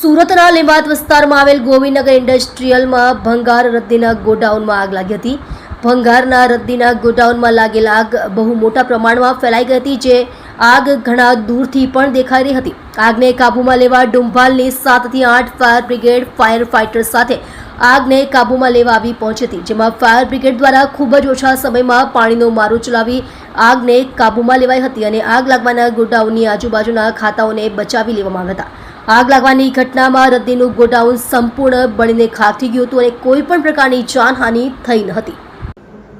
સુરતના લીંબાત વિસ્તારમાં આવેલ ગોવિંદનગર ઇન્ડસ્ટ્રીયલમાં ભંગાર રદ્દીના ગોડાઉનમાં આગ લાગી હતી. ભંગારના રદ્દીના ગોડાઉનમાં લાગેલ આગ બહુ મોટા પ્રમાણમાં ફેલાઈ ગઈ હતી, જે આગ ઘણા દૂરથી પણ દેખાઈ રહી હતી. આગને કાબૂમાં લેવા ડુંભાલની સાતથી આઠ ફાયર બ્રિગેડ ફાયર ફાઇટર સાથે આગને કાબૂમાં લેવા આવી પહોંચી હતી, જેમાં ફાયર બ્રિગેડ દ્વારા ખૂબ જ ઓછા સમયમાં પાણીનો મારો ચલાવી આગને કાબૂમાં લેવાઈ હતી અને આગ લાગવાના ગોડાઉનની આજુબાજુના ખાતાઓને બચાવી લેવામાં આવ્યા હતા. આગ લાગવાની ઘટનામાં રદ્દીનું ગોડાઉન સંપૂર્ણ બળીને ખાક થઈ ગયું હતું અને કોઈ પણ પ્રકારની જાનહાનિ થઈ ન હતી.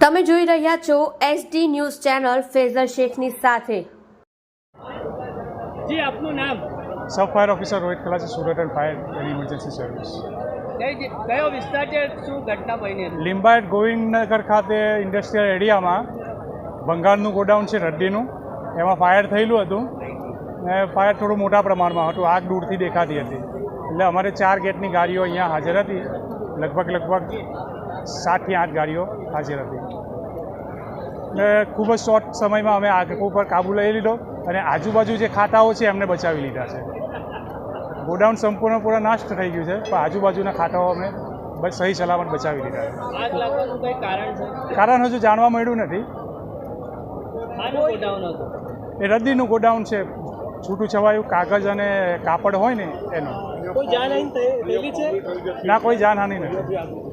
તમે જોઈ રહ્યા છો એસડી ન્યૂઝ ચેનલ ફેઝર શેખની સાથે. જી આપનું નામ? Sub fire officer Rohit Kalasi Surat and fire and emergency service. કયો વિસ્તાર છે? શું ઘટના બની લિંબાયત ગોવિંદનગર ખાતે ઇન્ડસ્ટ્રીયલ એરિયામાં બંગાળનું ગોડાઉન છે રડ્ડીનું એમાં ફાયર થયેલું હતું. ને ફાયર થોડું મોટા પ્રમાણમાં હતું. આગ દૂરથી દેખાતી હતી. એટલે અમારે ચાર ગેટની ગાડીઓ અહીંયા હાજર હતી. લગભગ લગભગ સાતથી આઠ ગાડીઓ હાજર હતી. એટલે ખૂબ જ શોર્ટ સમયમાં અમે આગ ઉપર કાબુ લઈ લીધો અને આજુબાજુ જે ખાતાઓ છે એમને બચાવી લીધા છે. ગોડાઉન સંપૂર્ણ પૂરા નાશ થઈ ગયું છે પણ આજુબાજુના ખાતાઓ અમે બસ સહી સલામત બચાવી લીધા છે. કારણ હજુ જાણવા મળ્યું નથી. એ રદ્દીનું ગોડાઉન છે. છૂટું છવાયું કાગજ અને કાપડ હોય ને એનું. કોઈ જાનહાની ના કોઈ જાનહાનિ નથી.